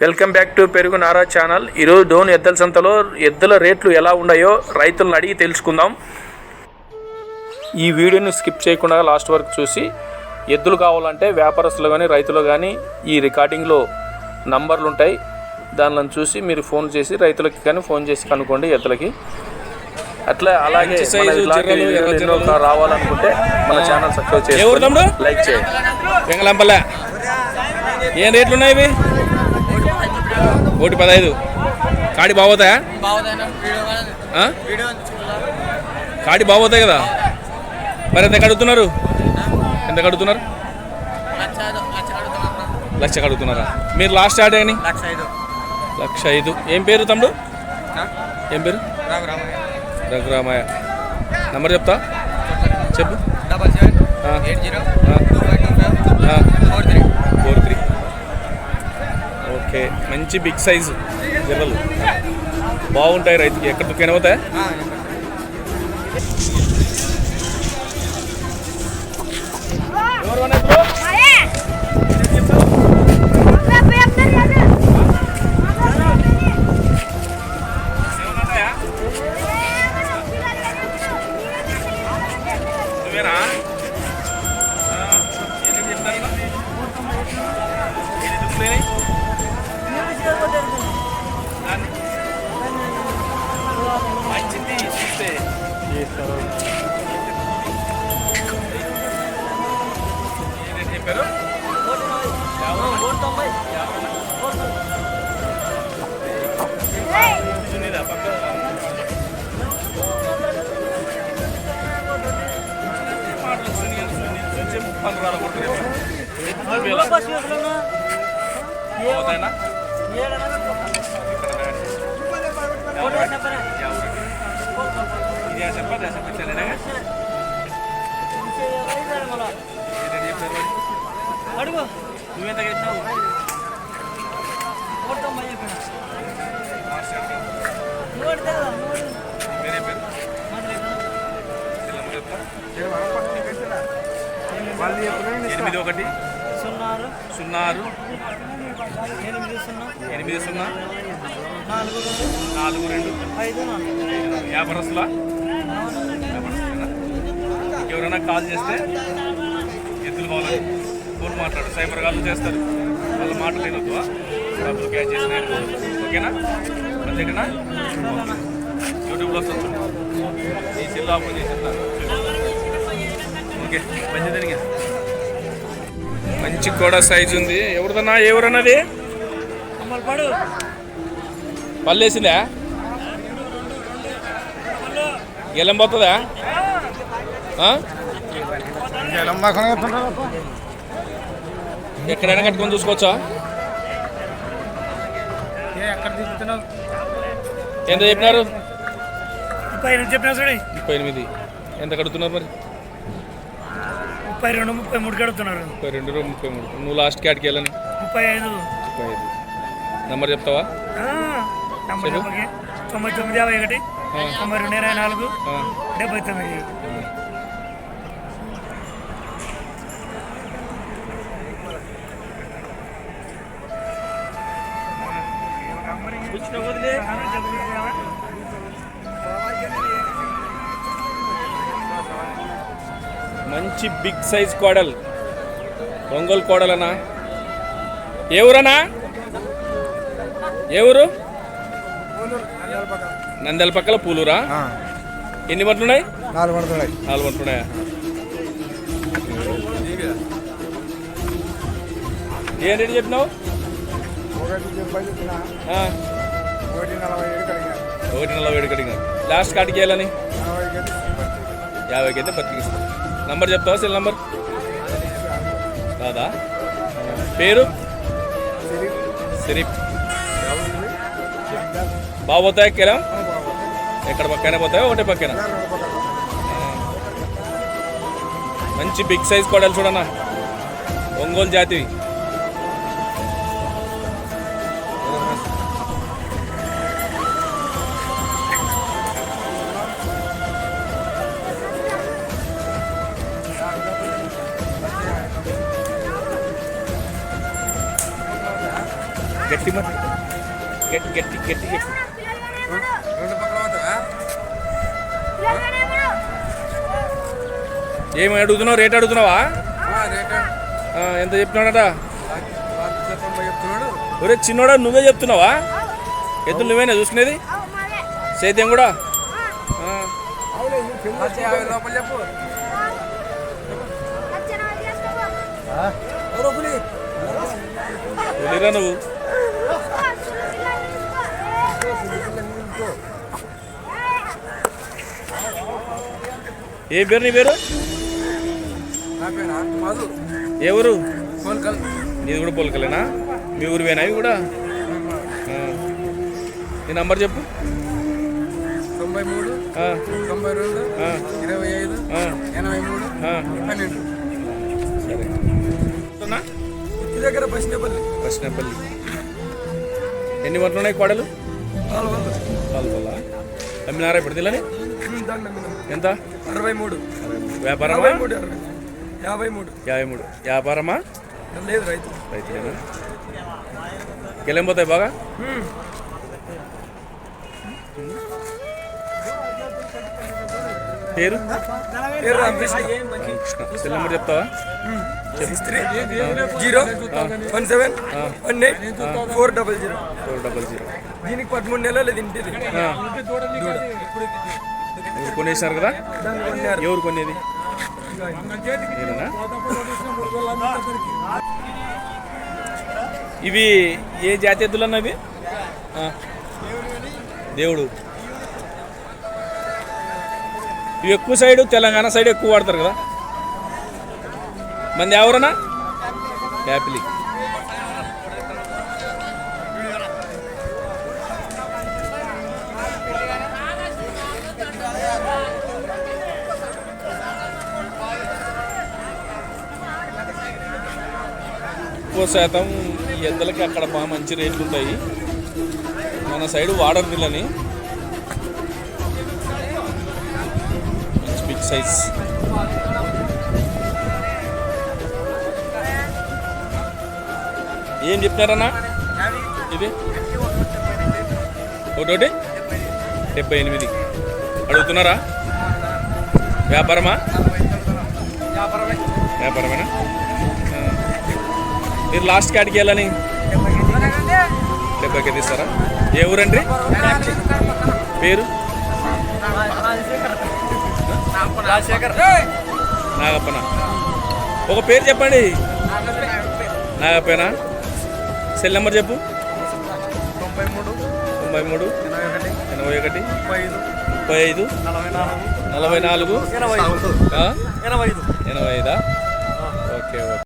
Welcome back to పెరుగు Nara channel. ఈరోజు డోన్ ఎద్దల సంతలో ఎద్దుల రేట్లు ఎలా ఉన్నాయో రైతులను అడిగి తెలుసుకుందాం. ఈ వీడియోని స్కిప్ చేయకుండా లాస్ట్ వరకు చూసి ఎద్దులు కావాలంటే వ్యాపారస్తులు కానీ రైతులు కానీ ఈ రికార్డింగ్లో నంబర్లు ఉంటాయి. దానిలో చూసి మీరు ఫోన్ చేసి రైతులకి కానీ ఫోన్ చేసి కనుక్కోండి ఎద్దులకి. అట్లా అలాగే. రావాలనుకుంటే మన ఛానల్ సబ్స్క్రైబ్ లైక్ చేయండి. ఏం రేట్లు ఉన్నాయి ఒకటి పదహైదు. కాడి బాగోతాయా? కాడి బాగోతాయి కదా? మరి ఎంత కడుగుతున్నారు? ఎంత కడుగుతున్నారు? లక్ష కడుగుతున్నారా? మీరు లాస్ట్ స్టార్ట్ అయ్యని లక్ష ఐదు. ఏం పేరు తమ్ముడు? ఏం పేరు? రఘురామయ్య. నంబర్ చెప్తా? చెప్పు. Double seven eight zero four three. Okay మంచి బిగ్ సైజు గిర్రలు బాగుంటాయి రైతుకి. ఎక్కడ దుకాణం అవుతాయి నువ్వేనా మంచిది చూస్తే ఎనిమిది ఒకటి. సున్నా ఆరు ఎనిమిది సున్నా. ఎనిమిది సున్నా నాలుగు రెండు. నాలుగు రెండు ఐదు వ్యాపారస్తుల. ఎవరైనా కాల్ చేస్తే ఎద్దులు కావాలని ఫోన్ మాట్లాడు. సైబర్ కాల్ చేస్తారు. వాళ్ళ మాటలు వినొద్దు డబ్బులు క్యాచ్ చేసిన ఓకేనా? అంతేనా యూట్యూబ్లో వస్తుంది ఈ చిల్లా ఓపెన్ చేసేస్తాను ఓకే మంచిదని మంచి కూడా సైజు ఉంది. ఎవరిదన్నా ఎవరన్నది పల్లేసిందా గెలం పోతుందా? ఎక్కడైనా కట్టుకొని చూసుకోవచ్చా? ఎక్కడ దిగుతున్నావు ఎంత చెప్పినారు? ముప్పై ఎనిమిది చెప్పినా చూడండి ముప్పై ఎనిమిది. ఎంత కడుతున్నారు మరి? ముప్పై రెండు ముప్పై మూడు కడుతున్నారు ముప్పై రెండు ముప్పై మూడు. నువ్వు లాస్ట్ క్యాట్కి వెళ్ళని? ముప్పై ఐదు. ముప్పై ఐదు. నంబర్ చెప్తావా? నంబర్ తొంభై తొమ్మిది యాభై ఒకటి. తొంభై రెండు ఇరవై నాలుగు. డెబ్బై తొమ్మిది. మంచి బిగ్ సైజ్ కోడలు. ఒంగోలు కోడలనా? ఏ ఊరు? నంద్యాల పక్కల పూలూరా? ఎన్ని పట్లున్నాయి నాలుగు పడుతున్నాయి నాలుగు పట్లున్నాయా ఏం రేటు చెప్పినావు? ఒకటి నలభై ఏడు కడిగాను. కడిగిన లాస్ట్ కాటికి వెళ్ళని యాభైకి అయితే బతికిస్తాం. నంబర్ చెప్తావా? Cell number? కాదా పేరు? సిరిప్. బాగా పోతాయి ఎక్కేలా? ఎక్కడ పక్కనే పోతాయో? ఒకటే పక్కన? మంచి బిగ్ సైజ్ కొడాలి చూడన్నా. ఒంగోలు జాతి గట్టి మరి గట్టి గట్టి గట్టి పోతావా ఏమి అడుగుతున్నావు? రేట్ అడుగుతున్నావా? రేట్. ఆ, ఎంత చెప్తున్నాడట? ఒరే చిన్నోడా నువ్వే చెప్తున్నావా? ఎద్దులు నువ్వేనా చూసుకునేది? సేద్యం కూడా? నువ్వు. ఏ పేరు నీ పేరు? ఏ ఊరు? నీది కూడా పోలికలేనా? మీ ఊరివేనా ఇవి కూడా. నీ నంబర్ చెప్పు. తొంభై మూడు తొంభై రెండు ఇరవై ఐదు ఎనభై మూడు. పన్నెండు. సరే. దగ్గర బస్నేపల్లి కృష్ణపల్లి ఎన్ని వంటలు ఉన్నాయి కోడలు? అమ్మినారా ఇప్పుడు. ఎంత? అరవై మూడు. వ్యాపారమా? యాభై మూడు యాభై మూడు. యాభై మూడు. వ్యాపారమా? లేదు రైతు. రైతులేనా? గెలం పోతాయి బాగా? పేరు? పేరు రామకృష్ణ. కృష్ణ సెల్ నెంబర్ చెప్తావా? Six three zero one seven one eight four double zero. Four double zero. దీనికి పదమూడు నెలలు తింటేది ఎవరు కొనేసినారు కదా? ఎవరు కొనేది? ఇవి ఏ జాతి ఎద్దులు అన్నవి ఆ. దేవుడు. ఎక్కువ సైడ్ తెలంగాణ సైడ్ ఎక్కువ వాడతారు కదా? మంది ఎవరన్నా? యాపిలి ఎక్కువ శాతం ఈ ఎద్దలకి అక్కడ బాగా మంచి రేట్లు ఉంటాయి. మన సైడ్ వాడరు పిల్లని సైజ్ ఏం చెప్తారన్నా ఇది ఒకటి డెబ్బై ఎనిమిది. అడుగుతున్నారా? వ్యాపారమా? వ్యాపారమేనా? మీరు లాస్ట్ కాడికి వెళ్ళని? డెబ్బైకి తీస్తారా? ఏ ఊరండి? పేరు? నాగప్పన. ఒక పేరు చెప్పండి. నాగప్పనా? సెల్ నెంబర్ చెప్పు. తొంభై మూడు. తొంభై మూడు. ఎనభై ఒకటి. ముప్పై ఐదు. ముప్పై ఐదు. నలభై నాలుగు. నలభై నాలుగు. ఎనభై? ఎనభై ఐదు. ఎనభై ఐదా? Okay okay.